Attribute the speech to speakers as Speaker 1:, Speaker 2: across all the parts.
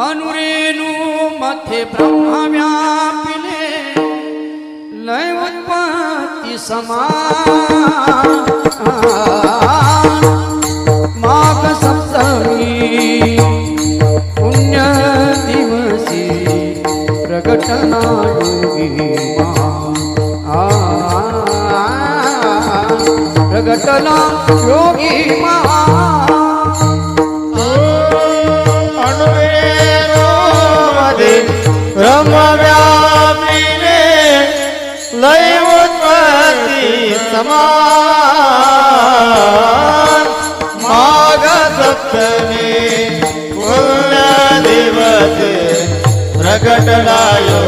Speaker 1: અનુરેનુ મથે બ્રહ્મવ્યાપીને લય ઉત્પત્તિ સમાન. માઘ સપ્તમી પુણ્ય દિવસે પ્રગટના યોગી પ્રગટના યોગી મહા लय उत्पत्ती समान माग सप्तमी पूर्ण दिवस
Speaker 2: प्रगटलायो.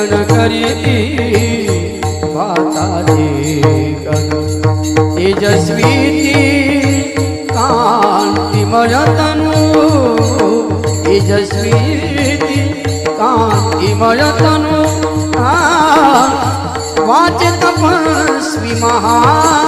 Speaker 2: દર્શન કરી દી માતાજી તેજસ્વી કાંતિ મરતનું તેજસ્વી કાંતિ
Speaker 1: મરતનું વાંચ તપસ્વી મહા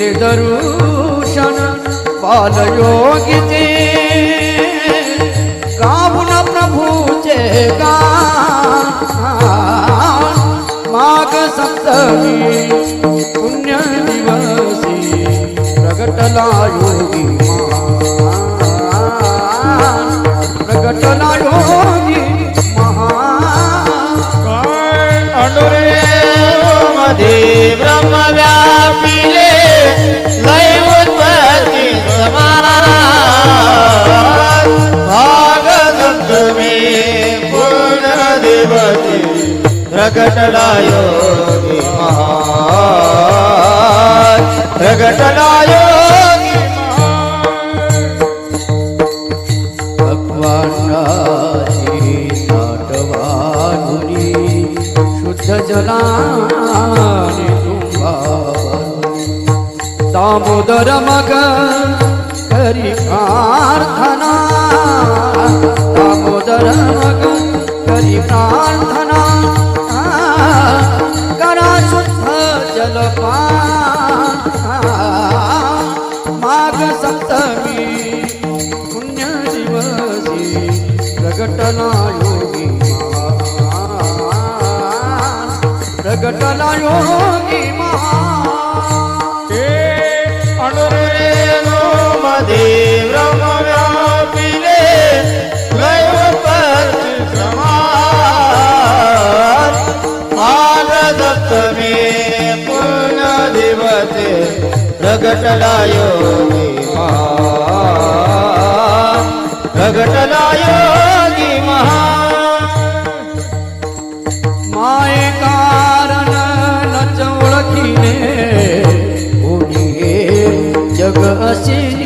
Speaker 1: भाग्यवान दोघे चतुर केले दर्शन बालयोगिते केले दर्शन बालयोगिते गाऊन प्रभूचे गा माघ सप्तमी प्रगटला योगी
Speaker 2: महाराज। प्रगटलायो प्रगटलायो
Speaker 1: भगवानाची नाटवानुरी शुद्ध जलाने तुंबावनी दामोदर मग करी प्रार्थना। दामोदर मग करी प्रार्थना। जलपा माघ सप्तमी पुण्य दिवसी प्रगटना योगी प्रगटना योगी
Speaker 2: महा प्रगटलायो प्रगटलायो महा
Speaker 1: माये कारण नच ओळखीने जग असे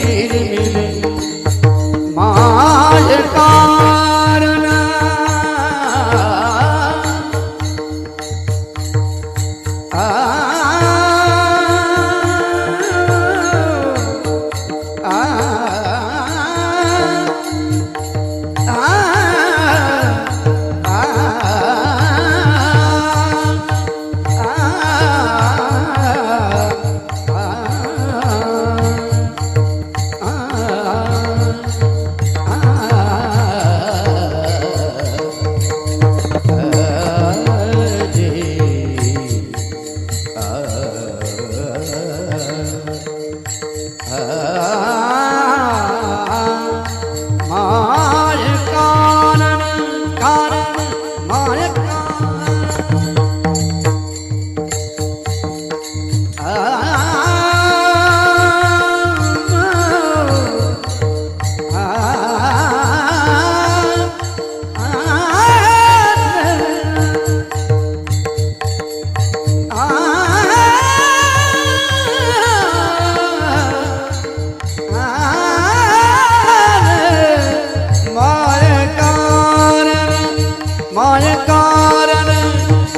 Speaker 1: माय कारण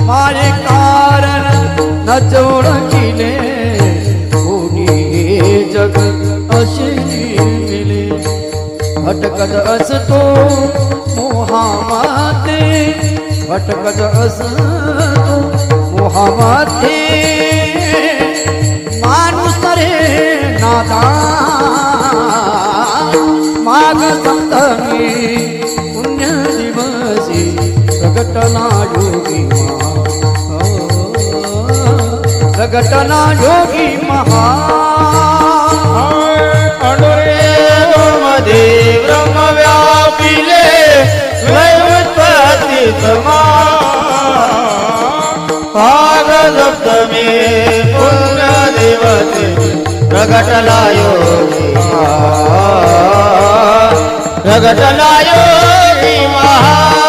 Speaker 1: माय कारण न जोडकिले कोणी जग अशी मिले भटकत असतो मोहामाते भटकत असतो मोहामाते माणूस रे नादा माग संतमी पुण्य प्रगटना योगी महा। प्रगटना योगी महा।
Speaker 2: मध्ये ब्रह्म व्यापिले वैवत्पत्ती समा प्रगटला योगी प्रगटला योगी महा।